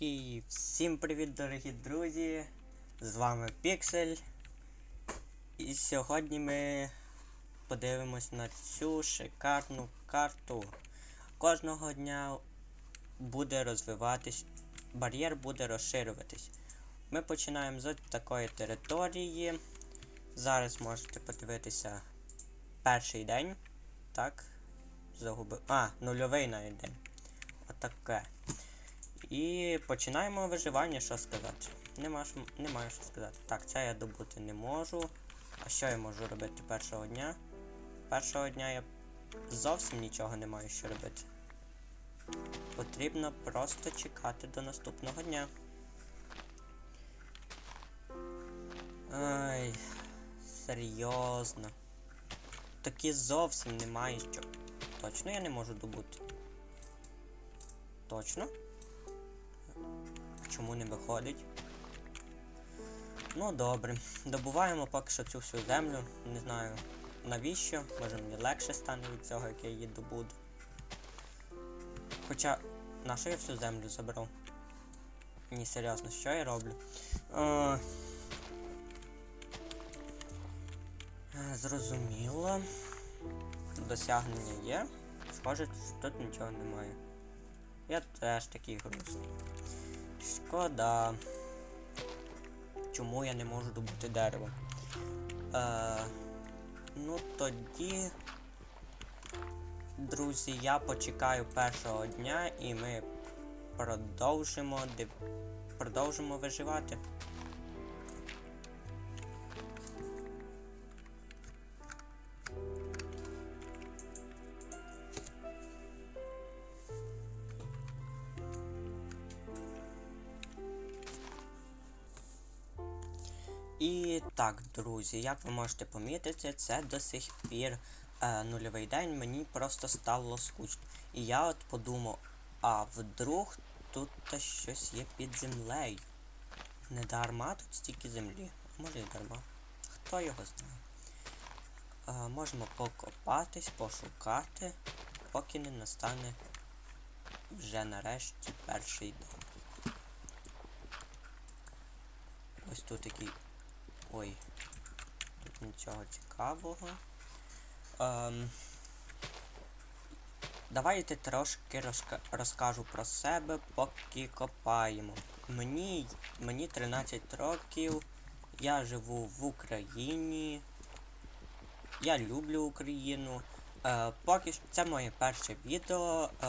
І всім привіт, дорогі друзі! З вами Піксель. І сьогодні ми подивимось на цю шикарну карту. Кожного дня буде розвиватись, бар'єр буде розширюватись. Ми починаємо з такої території. Зараз можете подивитися перший день. Так. Загубив. А, нульовий навіть день. Отаке. І починаємо виживання, що сказати. Нема, немає що сказати. Так, це я добути не можу. А що я можу робити першого дня? Першого дня я зовсім нічого не маю що робити. Потрібно просто чекати до наступного дня. Ай, серйозно. Такі зовсім немає що. Точно я не можу добути. Точно? Чому не виходить? Ну добре. Добуваємо поки що цю всю землю. Не знаю навіщо. Може мені легше стане від цього, як я її добуду. Хоча, на що я всю землю забрав? Ні, серйозно, що я роблю? Е, Зрозуміло. Досягнення є. Схоже, тут нічого немає. Я теж такий грустний. Шкода. Чому я не можу добути дерево? Е, ну тоді. Друзі, я почекаю першого дня і ми продовжимо продовжимо виживати. Так, друзі, як ви можете помітити, це до сих пір е, нульовий день, мені просто стало скучно. І я от подумав, а вдруг тут та щось є під землею. Не дарма тут стільки землі. Може дарма. Хто його знає. Е, можемо покопатись, пошукати, поки не настане вже нарешті перший день. Ось тут такий Ой, тут нічого цікавого. Ем, давайте трошки розка розкажу про себе, поки копаємо. Мені, мені 13 років, я живу в Україні. Я люблю Україну. Е, поки що це моє перше відео е,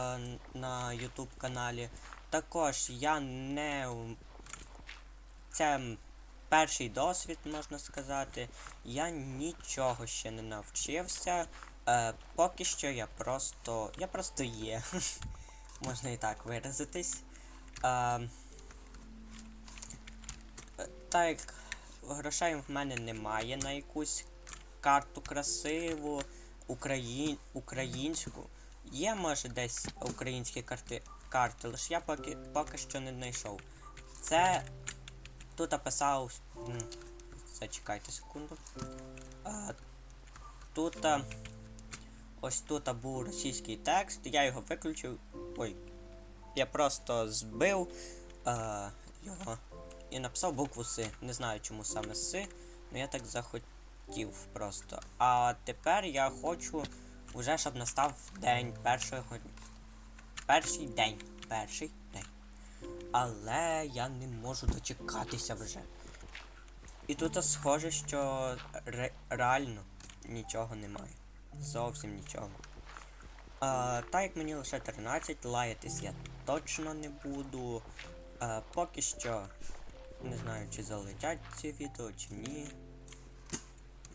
на YouTube каналі. Також я не. Це перший досвід, можна сказати. Я нічого ще не навчився. Е, поки що я просто. Я просто є. можна і так виразитись. Е, е, так як грошей в мене немає на якусь карту красиву, україн... українську. Є, може, десь українські карти, карти, лише я поки, поки що не знайшов. Це тут описав. Зачекайте секунду. А, тут. Ось тут був російський текст, я його виключив. Ой. Я просто збив а, його і написав букву С. Не знаю чому саме С, але я так захотів просто. А тепер я хочу вже, щоб настав день першого. Перший день. Перший. Але я не можу дочекатися вже. І тут схоже, що ре реально нічого немає. Зовсім нічого. А, так як мені лише 13, лаятись я точно не буду. А, поки що не знаю, чи залетять ці відео, чи ні.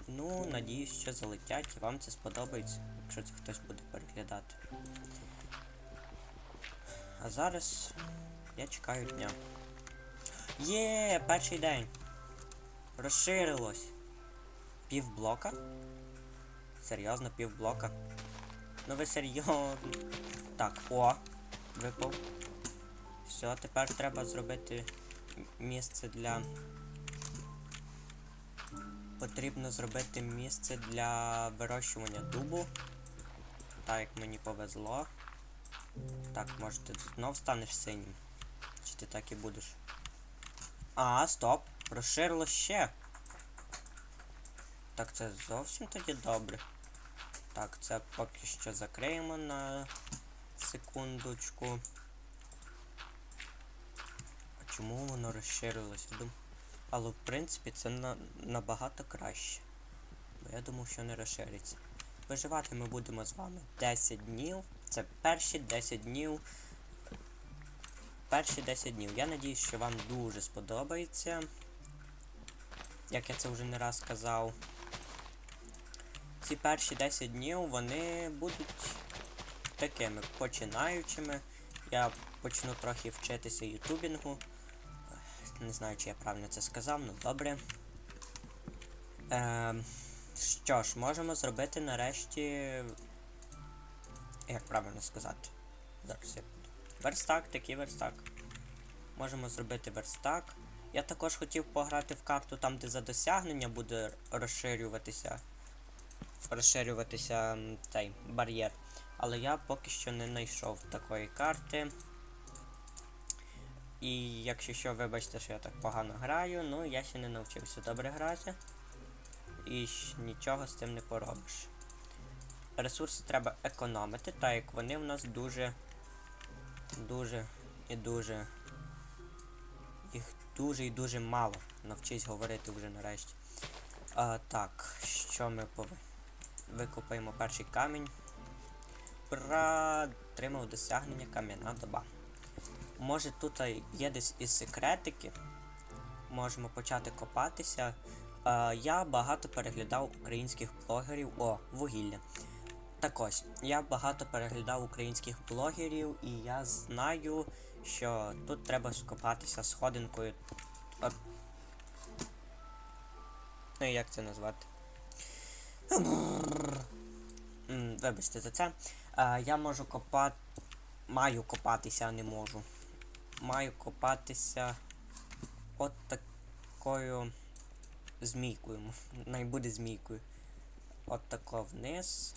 Ну, надіюсь, що залетять і вам це сподобається, якщо це хтось буде переглядати. А зараз я чекаю дня. Є, перший день. Розширилось. Півблока? Серйозно, півблока? Ну ви серйозно. Так, о, випав. Все, тепер треба зробити місце для. Потрібно зробити місце для вирощування дубу. Так як мені повезло. Так, може ти знов станеш синім. Чи ти так і будеш? А, стоп! Розширило ще. Так, це зовсім тоді добре. Так, це поки що закриємо на секундочку. А чому воно розширилося? Але в принципі це на... набагато краще. Бо я думав, що не розшириться. Виживати ми будемо з вами 10 днів. Це перші 10 днів. Перші 10 днів. Я надіюсь, що вам дуже сподобається. Як я це вже не раз казав. Ці перші 10 днів вони будуть такими починаючими. Я почну трохи вчитися ютубінгу. Не знаю, чи я правильно це сказав, ну добре. Е, що ж, можемо зробити нарешті. Як правильно сказати? Зараз я. Верстак, такий верстак. Можемо зробити верстак. Я також хотів пограти в карту там, де за досягнення буде розширюватися. Розширюватися цей бар'єр. Але я поки що не знайшов такої карти. І якщо що, вибачте, що я так погано граю, ну я ще не навчився добре грати. І нічого з цим не поробиш. Ресурси треба економити, так як вони в нас дуже, дуже і дуже. Їх дуже і дуже мало. Навчись говорити вже нарешті. А, так, що ми повинні? Викопаємо перший камінь. Ура! Отримав досягнення кам'яна доба. Може тут є десь із секретики. Можемо почати копатися. Я багато переглядав українських блогерів. О, вугілля. Так ось, я багато переглядав українських блогерів, і я знаю, що тут треба скопатися сходинкою. От. Ну як це назвати? Вибачте за це. Е, я можу копати. Маю копатися, а не можу. Маю копатися от такою змійкою. Най буде змійкою. От тако вниз.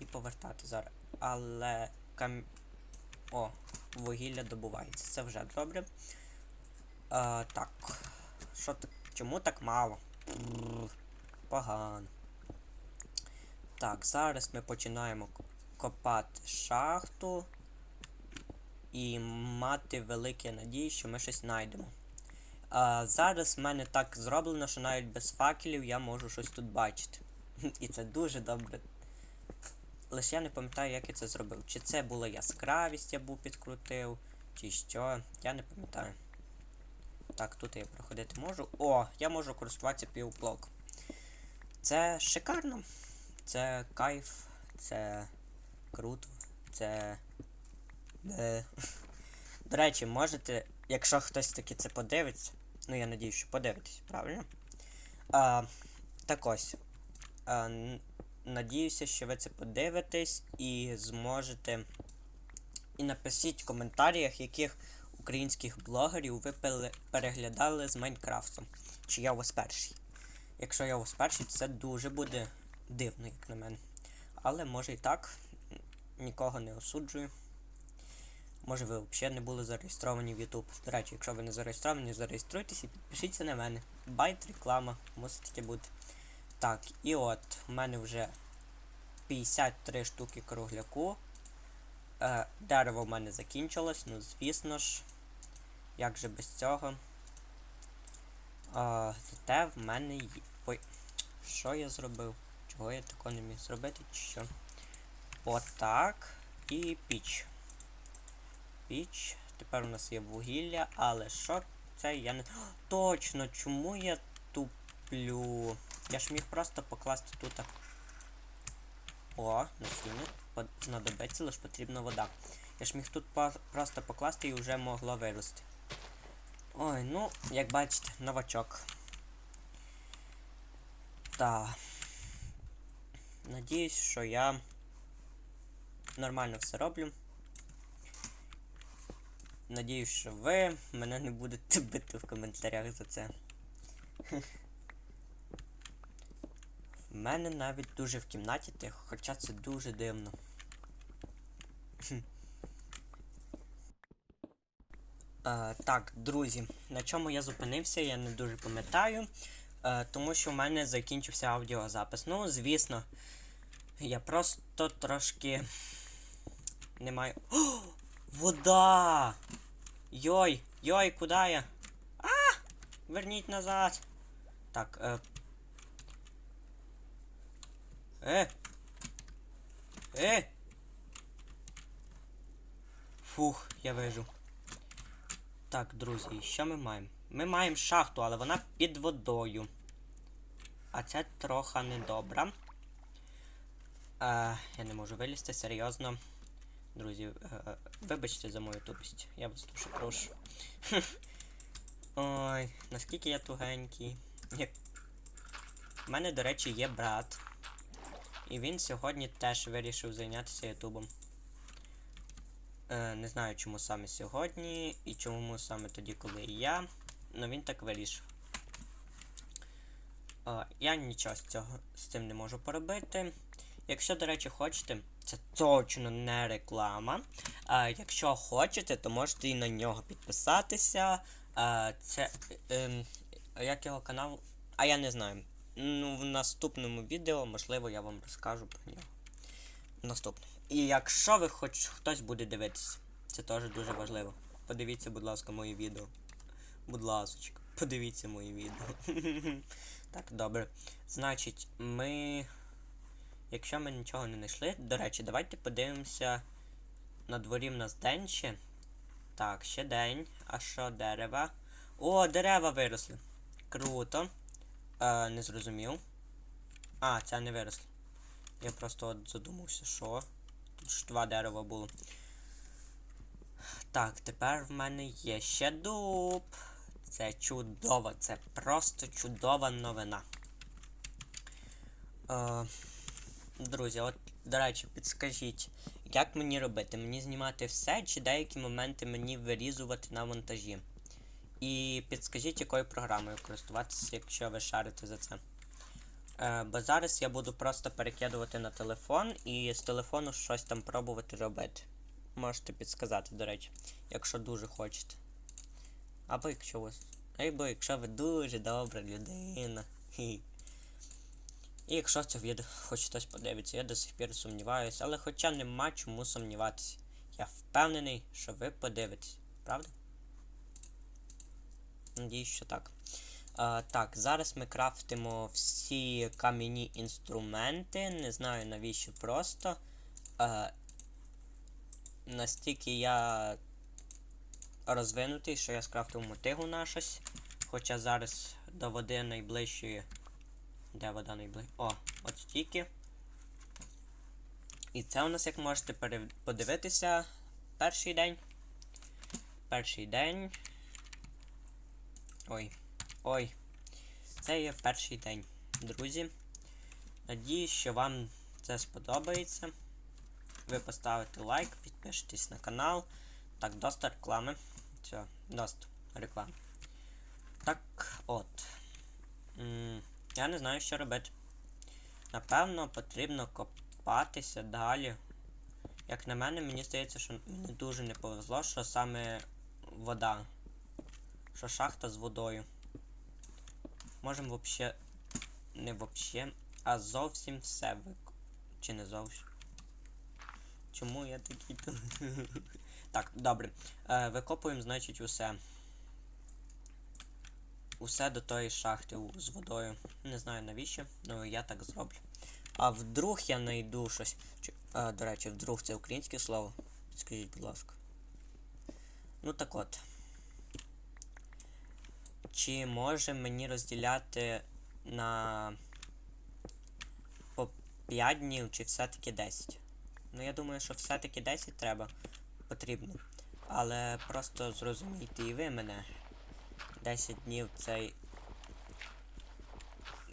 І повертати зараз. Але кам... О, вугілля добувається. Це вже добре. А, так. Що так? Чому так мало? Погано. Так, зараз ми починаємо копати шахту. І мати великі надії, що ми щось знайдемо. А, зараз в мене так зроблено, що навіть без факелів я можу щось тут бачити. І це дуже добре. Лише я не пам'ятаю, як я це зробив. Чи це була яскравість, я був підкрутив, чи що. Я не пам'ятаю. Так, тут я проходити можу. О, я можу користуватися півблок. Це шикарно. Це кайф, це круто, це. Е. До речі, можете, якщо хтось таки це подивиться, ну я надію, що подивитесь, правильно? А, так ось. А, надіюся, що ви це подивитесь і зможете. І напишіть в коментарях, яких українських блогерів ви переглядали з Майнкрафтом. Чи я у вас перший. Якщо я у вас перший, це дуже буде дивно, як на мене. Але може і так. Нікого не осуджую. Може ви взагалі не були зареєстровані в YouTube. До речі, якщо ви не зареєстровані, зареєструйтесь і підпишіться на мене. Байт, реклама, мусить таке бути. Так, і от, в мене вже 53 штуки кругляку. Е, дерево в мене закінчилось, ну звісно ж. Як же без цього? А, зате в мене є. Ой, що я зробив? Чого я такого не міг зробити, чи що? Отак. І піч. Піч. Тепер у нас є вугілля, але що це я не. Точно, чому я туплю? Я ж міг просто покласти тут. О, насіння. Знадобиться, лише потрібна вода. Я ж міг тут просто покласти і вже могло вирости. Ой, ну, як бачите, новачок. Так. Надіюсь, що я нормально все роблю. Надіюсь, що ви мене не будете бити в коментарях за це. В мене навіть дуже в кімнаті тихо, хоча це дуже дивно. Е, так, друзі, на чому я зупинився, я не дуже пам'ятаю. Е, тому що в мене закінчився аудіозапис. Ну, звісно, я просто трошки не маю. О, вода! Йой! Йой, куди я? А! Верніть назад! Так, е. Е! Е! Фух, я вижу. Так, друзі, що ми маємо? Ми маємо шахту, але вона під водою. А це трохи недобре. Е, я не можу вилізти, серйозно. Друзі, е, вибачте за мою тупість. Я вас дуже прошу. Ой, наскільки я тугенький. У мене, до речі, є брат. І він сьогодні теж вирішив зайнятися ютубом. Е, не знаю, чому саме сьогодні і чому саме тоді, коли я. Ну він так вирішив. Е, я нічого з цього з цим не можу поробити. Якщо, до речі, хочете, це точно не реклама. А якщо хочете, то можете і на нього підписатися. Це. Е, е, як його канал? А я не знаю. Ну, в наступному відео, можливо, я вам розкажу про нього. Наступне. І якщо ви хоч хтось буде дивитися, це теж дуже важливо. Подивіться, будь ласка, мої відео. Будь ласочка, подивіться мої відео. так, добре. Значить, ми. Якщо ми нічого не знайшли, до речі, давайте подивимося. На дворі в нас день ще. Так, ще день. А що дерева? О, дерева виросли. Круто. Е, не зрозумів. А, це не виросли. Я просто от задумався, що. Тут ж два дерева було. Так, тепер в мене є ще дуб. Це чудово, це просто чудова новина. Е, друзі, от, до речі, підскажіть, як мені робити? Мені знімати все, чи деякі моменти мені вирізувати на монтажі? І підскажіть, якою програмою користуватися, якщо ви шарите за це. Е, бо зараз я буду просто перекидувати на телефон і з телефону щось там пробувати робити. Можете підсказати, до речі, якщо дуже хочете. Або якщо ви. Або якщо ви дуже добра людина. І якщо це відео хоч хтось подивиться, я до сих пір сумніваюся, але хоча нема чому сумніватися. Я впевнений, що ви подивитесь, правда? Надіюсь, що так. А, так, зараз ми крафтимо всі кам'яні інструменти. Не знаю навіщо просто. А, настільки я розвинутий, що я скрафтив мотигу на щось. Хоча зараз до води найближчої. Де вода найближча? О, от стільки. І це у нас, як можете подивитися, перший день. Перший день. Ой. Ой. Це є перший день, друзі. Надіюсь, що вам це сподобається. Ви поставите лайк, підпишитесь на канал. Так, доста реклами. Все, доста реклами. Так, от. Я не знаю, що робити. Напевно, потрібно копатися далі. Як на мене, мені здається, що мені дуже не повезло, що саме вода. Що шахта з водою. Можемо вообще. Не вообще, а зовсім все вик... Чи не зовсім? Чому я такий тут? так, добре. Е, Викопуємо, значить, усе. Усе до тої шахти з водою. Не знаю навіщо, але я так зроблю. А вдруг я знайду щось. Чи, а, до речі, вдруг це українське слово. Скажіть, будь ласка. Ну так от. Чи може мені розділяти на по 5 днів, чи все-таки 10? Ну, я думаю, що все-таки 10 треба потрібно. Але просто зрозумійте і ви мене. 10 днів цей.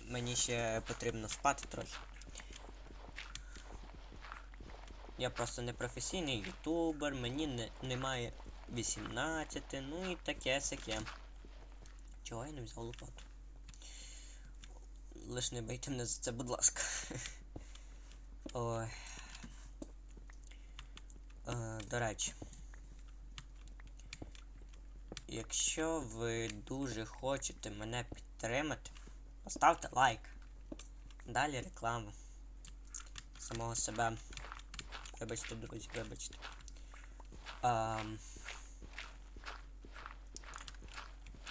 Мені ще потрібно спати трохи. Я просто не професійний ютубер, мені не, немає 18, ну і таке сяке. Чого я не взяв лопату? Лиш не бийте мене за це, будь ласка. Ой. Е, до речі. якщо ви дуже хочете мене підтримати, поставте лайк. Далі реклама. Самого себе. Вибачте, друзі, вибачте. Ем...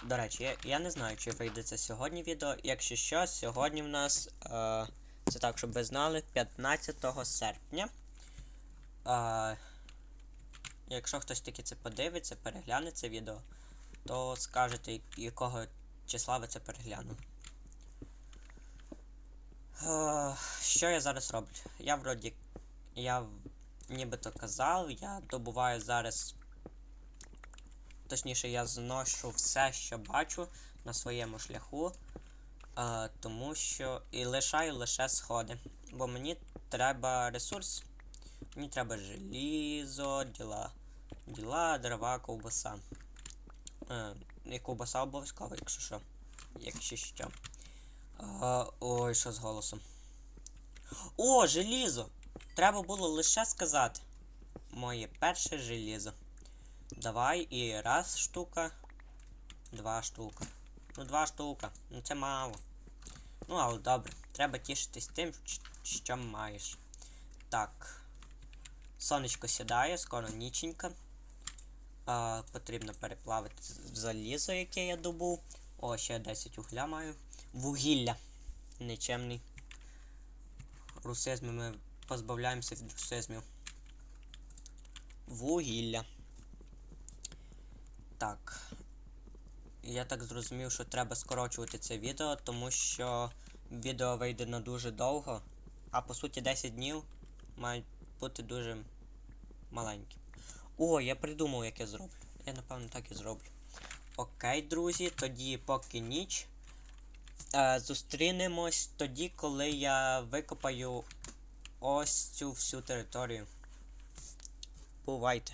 До речі, я, я не знаю, чи вийде це сьогодні відео. Якщо що, сьогодні в нас. Е, це так, щоб ви знали, 15 серпня. Е, якщо хтось таки це подивиться, перегляне це відео, то скажете, якого числа ви це переглянули. Е, що я зараз роблю? Я вроді. Я нібито казав, я добуваю зараз. Точніше, я зношу все, що бачу на своєму шляху. Е, тому що. І лишаю лише сходи. Бо мені треба ресурс. Мені треба желізо, діла. Діла, дрова, ковбаса. Е, і ковбаса обов'язково, якщо що. Якщо що. Е, ой, що з голосом. О, желізо! Треба було лише сказати. Моє перше желізо. Давай і раз штука. Два штука. Ну, два штука. Ну це мало. Ну, але добре. Треба тішитись тим, що маєш. Так. Сонечко сідає, скоро ніченька. А, потрібно переплавити залізо, яке я добув. О, ще 10 угля маю. Вугілля. Нечемний. Русизми ми позбавляємося від русизмів. Вугілля. Так. Я так зрозумів, що треба скорочувати це відео, тому що відео вийде на дуже довго, а по суті 10 днів мають бути дуже маленькі. О, я придумав, як я зроблю. Я напевно так і зроблю. Окей, друзі, тоді поки ніч. Е, зустрінемось тоді, коли я викопаю ось цю всю територію. Бувайте.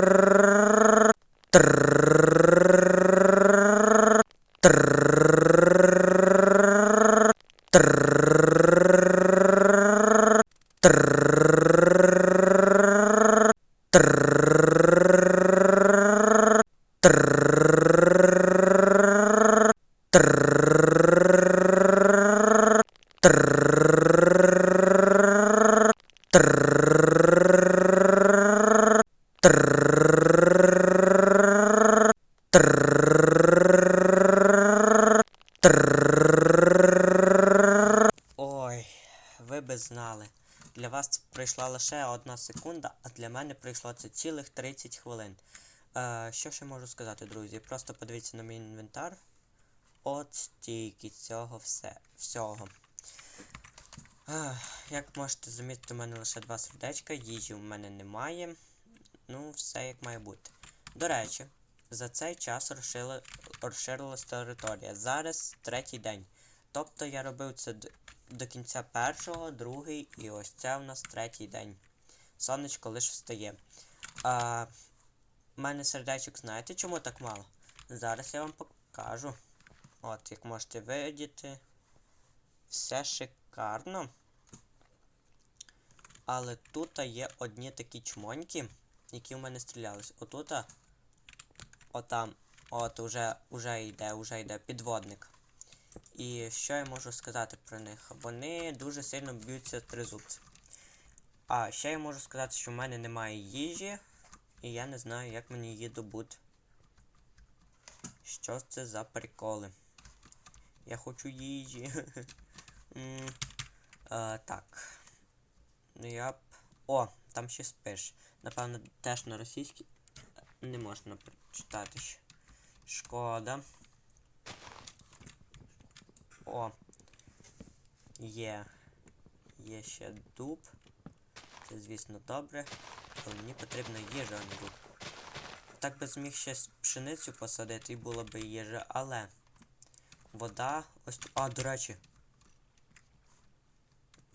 Ой, ви би знали. Для пройшла лише одна секунда, а для мене пройшло це цілих 30 хвилин. Е, що ще можу сказати, друзі? Просто подивіться на мій інвентар. От стільки цього все, всього. Ех, як можете замітити, у мене лише два сердечка, їжі в мене немає. Ну, все як має бути. До речі, за цей час розширила, розширилась територія. Зараз третій день. Тобто я робив це до кінця першого, другий і ось це у нас третій день. Сонечко лише встає. А, в мене сердечок, знаєте чому так мало? Зараз я вам покажу. От, як можете видіти. Все шикарно. Але тут є одні такі чмоньки, які в мене стрілялись. Отута. Отам. От уже, уже йде, уже йде підводник. І що я можу сказати про них? Вони дуже сильно б'ються тризубці. А ще я можу сказати, що в мене немає їжі, і я не знаю, як мені її добути. Що це за приколи? Я хочу їжі. Так. Ну я б. О, там ще спиш. Напевно, теж на російській не можна прочитати ще. Шкода. О. Є. Є ще дуб. Це, звісно, добре. Але мені потрібна їжа, а не дуб. Так би зміг ще пшеницю посадити і було б їжа, але. Вода. Ось тут. А, до речі.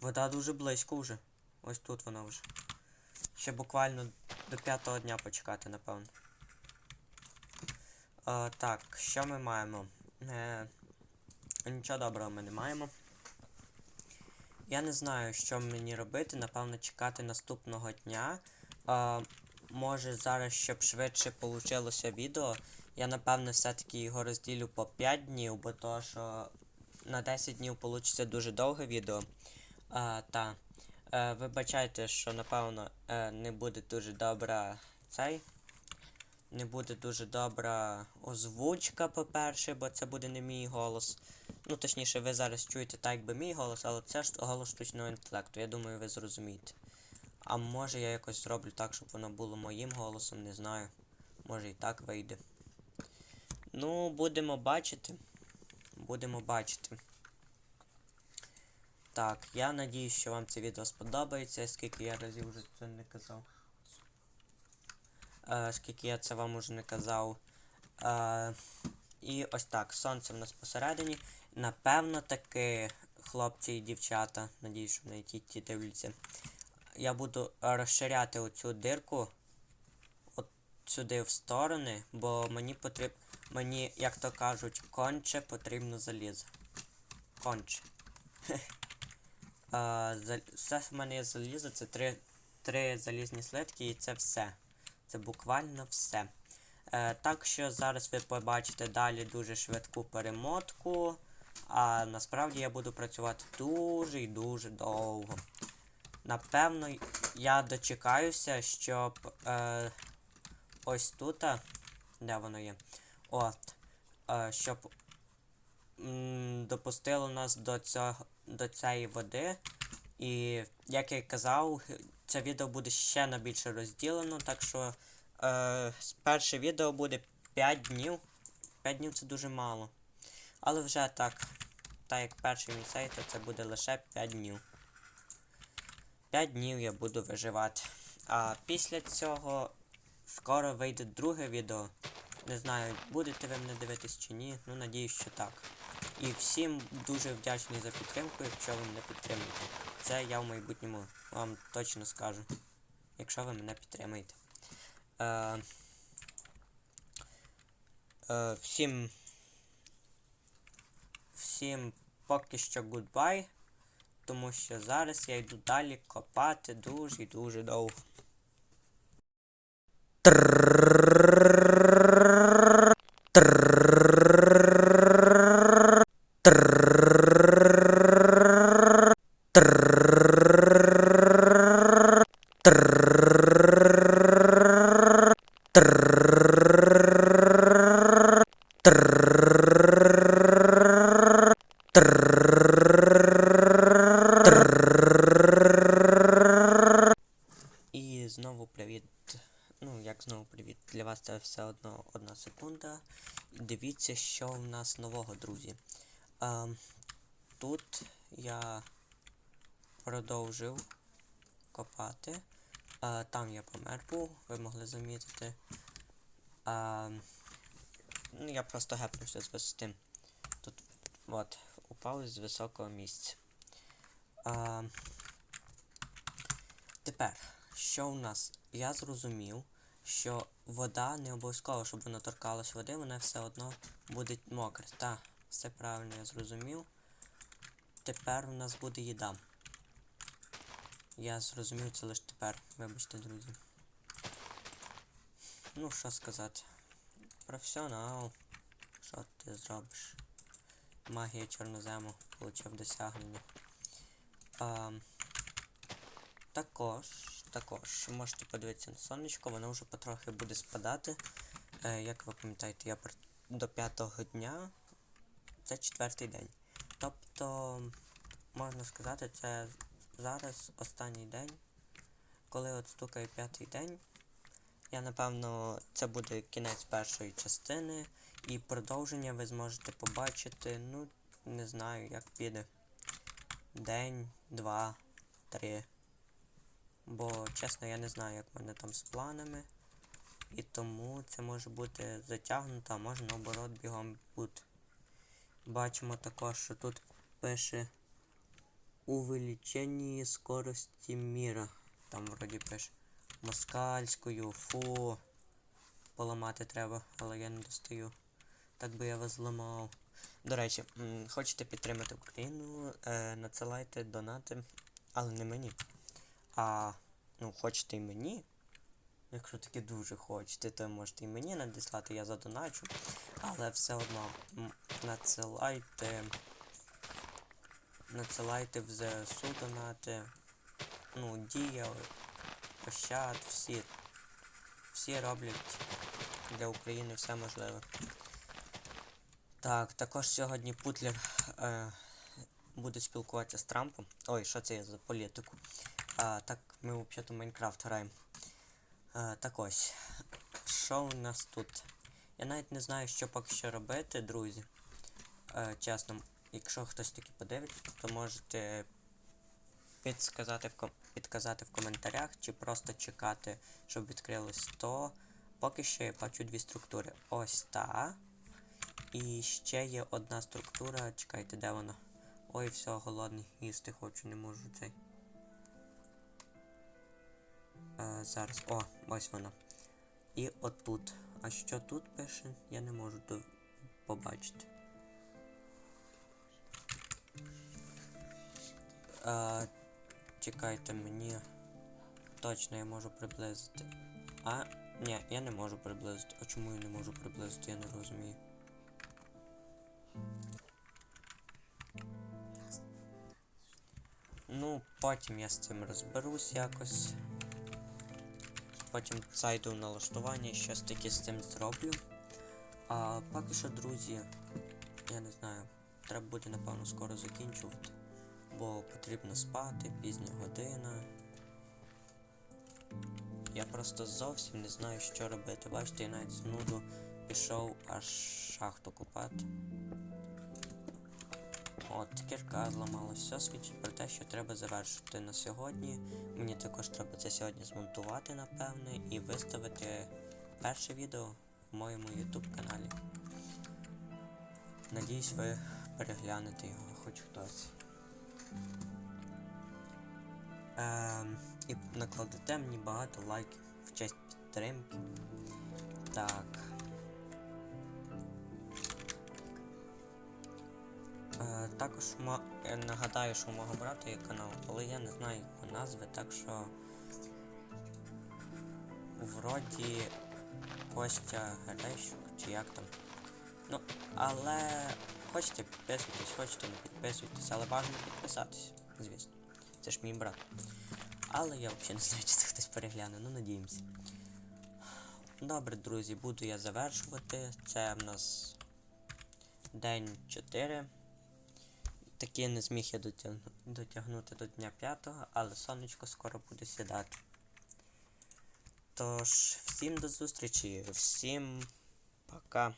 Вода дуже близько вже. Ось тут вона вже. Ще буквально до п'ятого дня почекати, напевно. Е, так, що ми маємо? Е, нічого доброго ми не маємо. Я не знаю, що мені робити. Напевно, чекати наступного дня. Е, може зараз, щоб швидше получилося відео, я напевне все-таки його розділю по 5 днів, бо то, що на 10 днів вийде дуже довге відео. А, та. Е, вибачайте, що напевно е, не буде дуже добра цей. Не буде дуже добра озвучка, по-перше, бо це буде не мій голос. Ну, точніше, ви зараз чуєте так, якби мій голос, але це ж голос штучного інтелекту. Я думаю, ви зрозумієте. А може я якось зроблю так, щоб воно було моїм голосом, не знаю. Може і так вийде. Ну, будемо бачити. Будемо бачити. Так, я надіюсь, що вам це відео сподобається, скільки я разів вже це не казав. Е, скільки я це вам уже не казав. Е, і ось так, сонце в нас посередині. Напевно, таки, хлопці і дівчата, надіюсь, що на які ті дивляться. Я буду розширяти оцю дирку от сюди в сторони, бо мені потрібно. Мені, як то кажуть, конче потрібно залізо. Конче. А, за, все в мене є залізо, це три, три залізні слитки і це все. Це буквально все. Е, так що зараз ви побачите далі дуже швидку перемотку. А насправді я буду працювати дуже і дуже довго. Напевно, я дочекаюся, щоб е, ось тут. Де воно є? От. Е, щоб м, допустило нас до цього до цієї води. І як я казав, це відео буде ще на більше розділено, так що е, перше відео буде 5 днів. 5 днів це дуже мало. Але вже так, так як перший мій сайт, то це буде лише 5 днів. 5 днів я буду виживати. А після цього скоро вийде друге відео. Не знаю, будете ви мене дивитись чи ні, ну надіюсь, що так. І всім дуже вдячний за підтримку, якщо ви мене підтримуєте. Це я в майбутньому вам точно скажу. Якщо ви мене підтримаєте. Е, е, всім. Всім поки що гудбай. Тому що зараз я йду далі копати дуже і дуже довго. І знову привіт. Ну, як знову привіт. Для вас це все одно одна секунда. Дивіться, що в нас нового, друзі. А, тут я продовжив копати. А, там я помер був, ви могли замітити. А, ну, я просто гепнувся з висоти. Тут от, упав з високого місця. Тепер, що у нас? Я зрозумів, що вода не обов'язково, щоб вона торкалась води, вона все одно буде мокра. Так, все правильно я зрозумів. Тепер у нас буде їда. Я зрозумів це лише тепер, вибачте, друзі. Ну, що сказати. Професіонал. Що ти зробиш? Магія чорнозему получив досягнення. А, також, також можете подивитися на сонечко, воно вже потрохи буде спадати. Е, як ви пам'ятаєте, я до п'ятого дня. Це четвертий день. Тобто, можна сказати, це зараз останній день. Коли от стукає п'ятий день. Я напевно, це буде кінець першої частини. І продовження ви зможете побачити, ну, не знаю, як піде. День, два, три. Бо, чесно, я не знаю, як в мене там з планами. І тому це може бути затягнуто, а може наоборот бігом бути. Бачимо також, що тут пише увеличення скорості міра. Там вроді пише москальською, фу. Поламати треба, але я не достаю. Так би я вас зламав. До речі, хочете підтримати Україну, е, надсилайте донати, але не мені. А ну, хочете і мені. Якщо таки дуже хочете, то можете і мені надіслати, я задоначу. Але все одно надсилайте. Надсилайте в ЗСУ донати. Ну, дія, Ощад, всі. Всі роблять для України все можливе. Так, також сьогодні Путлер е, буде спілкуватися з Трампом. Ой, що це я за політику? А, так, ми взагалі Майнкрафт граємо. А, так ось. Що у нас тут? Я навіть не знаю, що поки що робити, друзі. Е, чесно, якщо хтось таки подивиться, то можете підсказати в, ком- підказати в коментарях, чи просто чекати, щоб відкрилось то. Поки що я бачу дві структури. Ось та. І ще є одна структура. Чекайте, де вона? Ой, все, голодний, їсти хочу, не можу цей. Е, зараз. О, ось вона. І отут. А що тут пише, я не можу побачити. Е, чекайте мені. Точно я можу приблизити. А, ні, я не можу приблизити. А чому я не можу приблизити, я не розумію. Ну, потім я з цим розберусь якось. Потім зайду в налаштування щось таке з цим зроблю. А поки що, друзі, я не знаю, треба буде напевно скоро закінчувати. Бо потрібно спати, пізня година. Я просто зовсім не знаю, що робити. Бачите, я навіть з нуду пішов аж шахту купати. От, кірка зламалась. Все свідчить про те, що треба завершити на сьогодні. Мені також треба це сьогодні змонтувати, напевне, і виставити перше відео в моєму YouTube каналі. Надіюсь, ви переглянете його хоч хтось. Ем, і накладете мені багато лайків в честь підтримки. Так. Також ма- нагадаю, що у мого брата є канал, але я не знаю його назви, так що вроді Костя Герещук чи як там. Ну, але хочете підписуйтесь, хочете не підписуйтесь, але бажано підписатись, звісно. Це ж мій брат. Але я взагалі не знаю, чи це хтось перегляне, ну надіємося. Добре, друзі, буду я завершувати. Це в нас день 4. Таки не зміг я дотягну- дотягнути до дня 5, але сонечко скоро буде сідати. Тож, всім до зустрічі, всім пока.